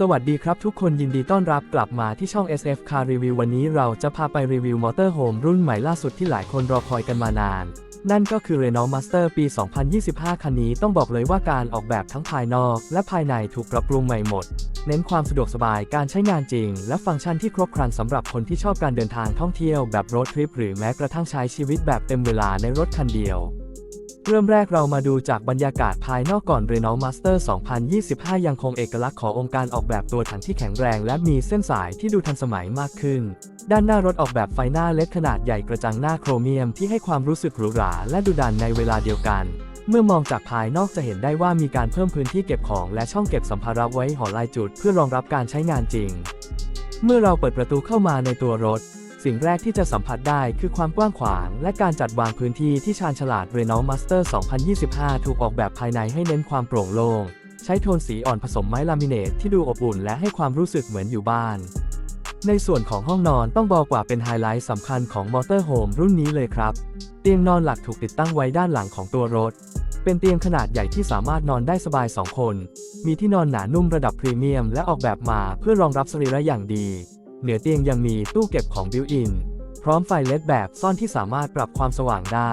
สวัสดีครับทุกคนยินดีต้อนรับกลับมาที่ช่อง SF Car Review วันนี้เราจะพาไปรีวิวมอเตอร์โฮมรุ่นใหม่ล่าสุดที่หลายคนรอคอยกันมานาน นั่นก็คือ Renault Master ปี 2025 คันนี้ต้องบอกเลยว่าการออกแบบทั้งภายนอกและภายในถูกปรับปรุงใหม่หมด เน้นความสะดวกสบายการใช้งานจริง และฟังก์ชันที่ครบครันสำหรับคนที่ชอบการเดินทางท่องเที่ยวแบบรถทริปหรือแม้กระทั่งใช้ชีวิตแบบเต็มเวลาในรถคันเดียว เริ่มแรกเรามาดูจากบรรยากาศภายนอกก่อน Renault Master 2025 ยังคงเอกลักษณ์ขององค์การออกแบบตัวถังที่แข็งแรง และมีเส้นสายที่ดูทันสมัยมากขึ้น ด้านหน้ารถออกแบบไฟหน้าเล็กขนาดใหญ่กระจังหน้าโครเมียมที่ให้ความรู้สึกหรูหราและดุดันในเวลาเดียวกัน เมื่อมองจากภายนอกจะเห็นได้ว่ามีการเพิ่มพื้นที่เก็บของและช่องเก็บสัมภาระไว้หอลายจุด เพื่อรองรับการใช้งานจริง เมื่อเราเปิดประตูเข้ามาในตัวรถ สิ่งแรกที่จะสัมผัสได้คือความกว้างขวาง และการจัดวางพื้นที่ที่ชาญฉลาด Renault Master 2025 ถูกออกแบบภายในให้เน้นความโปร่งโล่ง ใช้โทนสีอ่อนผสมไม้ลามิเนตที่ดูอบอุ่นและให้ความรู้สึกเหมือนอยู่บ้าน ในส่วนของห้องนอนต้องบอกว่าเป็นไฮไลท์สำคัญของมอเตอร์โฮมรุ่นนี้เลยครับ เตียงนอนหลักถูกติดตั้งไว้ด้านหลังของตัวรถ เป็นเตียงขนาดใหญ่ที่สามารถนอนได้สบาย 2 คน มีที่นอนหนานุ่มระดับพรีเมียมและออกแบบมาเพื่อรองรับสรีระอย่างดี เหนือเตียงยังมีตู้เก็บของบิวอิน พร้อมไฟเลดแบบซ่อนที่สามารถปรับความสว่างได้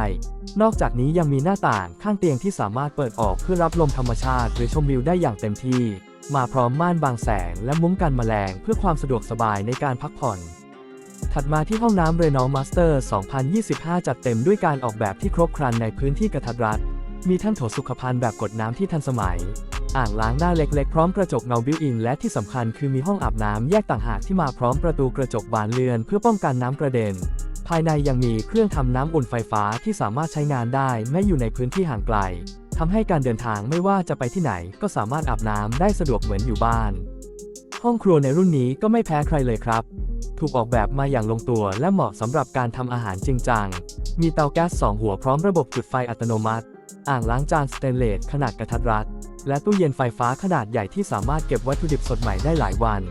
นอกจากนี้ยังมีหน้าต่างข้างเตียงที่สามารถเปิดออกเพื่อรับลมธรรมชาติ หรือชมวิวได้อย่างเต็มที่ มาพร้อมม่านบางแสงและมุ้งกันแมลงเพื่อความสะดวกสบายในการพักผ่อน ถัดมาที่ห้องน้ำ Renault Master 2025 จัดเต็มด้วยการออกแบบที่ครบครันในพื้นที่กระทัดรัดมีทั้งโถสุขภัณฑ์แบบกดน้ำที่ทันสมัย อ่างล้างหน้าเล็กๆ พร้อมกระจกเงาบิวอิน และที่สำคัญคือมีห้องอาบน้ำแยกต่างหากที่มาพร้อมประตูกระจกบานเลื่อน เพื่อป้องกันน้ำกระเด็น ภายในยังมีเครื่องทำน้ำอุ่นไฟฟ้าที่สามารถใช้งานได้แม้อยู่ในพื้นที่ห่างไกลทำให้การเดินทางไม่ว่าจะไปที่ไหนก็สามารถอาบน้ำได้สะดวกเหมือนอยู่บ้าน ห้องครัวในรุ่นนี้ก็ไม่แพ้ใครเลยครับ ถูกออกแบบมาอย่างลงตัวและเหมาะสำหรับการทำอาหารจริงจัง มีเตาแก๊ส 2 หัวพร้อมระบบจุดไฟอัตโนมัติ อ่างล้างจานสเตนเลสขนาดกระทัดรัด และตู้เย็นไฟฟ้าขนาดใหญ่ที่สามารถเก็บวัตถุดิบสดใหม่ได้หลายวัน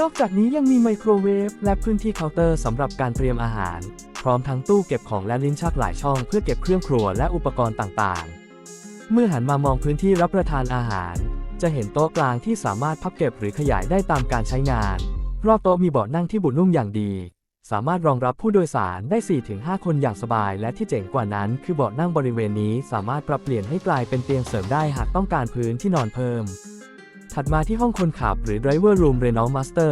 นอกจากนี้ยังมีไมโครเวฟและพื้นที่เคาน์เตอร์สำหรับการเตรียมอาหาร พร้อมทั้งตู้เก็บของและลิ้นชักหลายช่องเพื่อเก็บเครื่องครัวและอุปกรณ์ต่างๆ เมื่อหันมามองพื้นที่รับประทานอาหาร จะเห็นโต๊ะกลางที่สามารถพับเก็บหรือขยายได้ตามการใช้งาน รอบโต๊ะมีเบาะนั่งที่บุนุ่มอย่างดี สามารถรองรับผู้โดยสารได้ 4-5 คนอย่างสบาย และที่เจ๋งกว่านั้น คือเบาะนั่งบริเวณนี้สามารถปรับเปลี่ยนให้กลายเป็นเตียงเสริมได้หากต้องการพื้นที่นอนเพิ่ม ถัดมาที่ห้องคนขับหรือ Driver Room Renault Master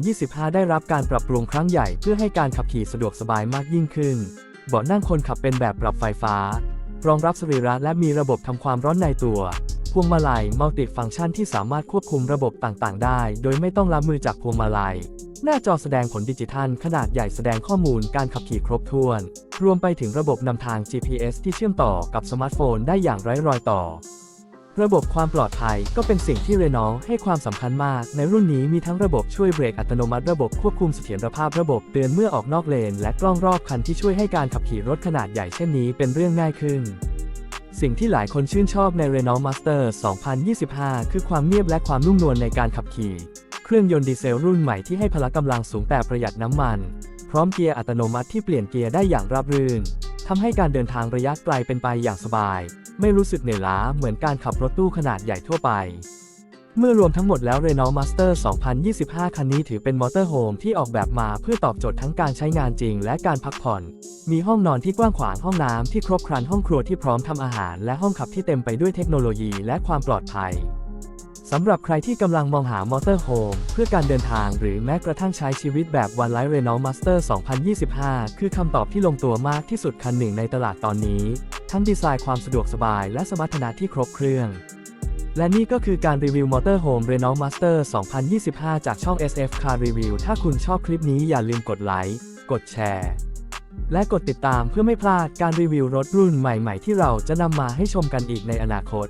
2025 ได้รับการปรับปรุงครั้งใหญ่เพื่อให้การขับขี่สะดวกสบายมากยิ่งขึ้น เบาะนั่งคนขับเป็นแบบปรับไฟฟ้า รองรับสรีระและมีระบบทำความร้อนในตัว พวงมาลัยมัลติฟังก์ชันที่สามารถควบคุมระบบต่างๆ ได้ โดยไม่ต้องล้ำมือจากพวงมาลัย หน้าจอแสดงผลดิจิทัล ขนาดใหญ่แสดงข้อมูลการขับขี่ครบถ้วน รวมไปถึงระบบนำทาง GPS ที่เชื่อมต่อกับสมาร์ทโฟนได้อย่างไร้รอยต่อ ระบบความปลอดภัยก็เป็นสิ่งที่เรนอลให้ความสำคัญมาก ในรุ่นนี้มีทั้งระบบช่วยเบรกอัตโนมัติระบบควบคุมเสถียรภาพระบบเตือนเมื่อออกนอกเลน และกล้องรอบคันที่ช่วยให้การขับขี่รถขนาดใหญ่เช่นนี้เป็นเรื่องง่ายขึ้น สิ่งที่หลายคนชื่นชอบใน Renault Master 2025 คือความเงียบและความนุ่มนวลในการขับขี่ เครื่องยนต์ดีเซลรุ่นใหม่ที่ให้พละกำลังสูงแต่ประหยัดน้ำมัน พร้อมเกียร์อัตโนมัติที่เปลี่ยนเกียร์ได้อย่างราบรื่นทำให้การเดินทางระยะไกลเป็นไปอย่างสบาย ไม่รู้สึกเหนื่อยล้าเหมือนการขับรถตู้ขนาดใหญ่ทั่วไป เมื่อรวมทั้งหมดแล้ว Renault Master 2025 คันนี้ถือเป็นมอเตอร์โฮมที่ออกแบบมาเพื่อตอบโจทย์ทั้งการใช้งานจริงและการพักผ่อน มีห้องนอนที่กว้างขวางห้องน้ำที่ครบครันห้องครัวที่พร้อมทำอาหาร และห้องขับที่เต็มไปด้วยเทคโนโลยีและความปลอดภัยสำหรับใครที่กำลังมองหามอเตอร์โฮมเพื่อการเดินทางหรือแม้กระทั่งใช้ชีวิตแบบวันไลฟ์ Renault Master 2025 คือคำตอบที่ลงตัวมากที่สุดคันหนึ่งในตลาดตอนนี้ ทั้งดีไซน์ความสะดวกสบายและสมรรถนะที่ครบเครื่อง และนี่ก็คือการรีวิวมอเตอร์โฮม Renault Master 2025 จากช่อง SF Car Review ถ้าคุณชอบคลิปนี้อย่าลืมกดไลค์ กดแชร์ และกดติดตามเพื่อไม่พลาดการรีวิวรถรุ่นใหม่ๆ ที่เราจะนำมาให้ชมกันอีกในอนาคต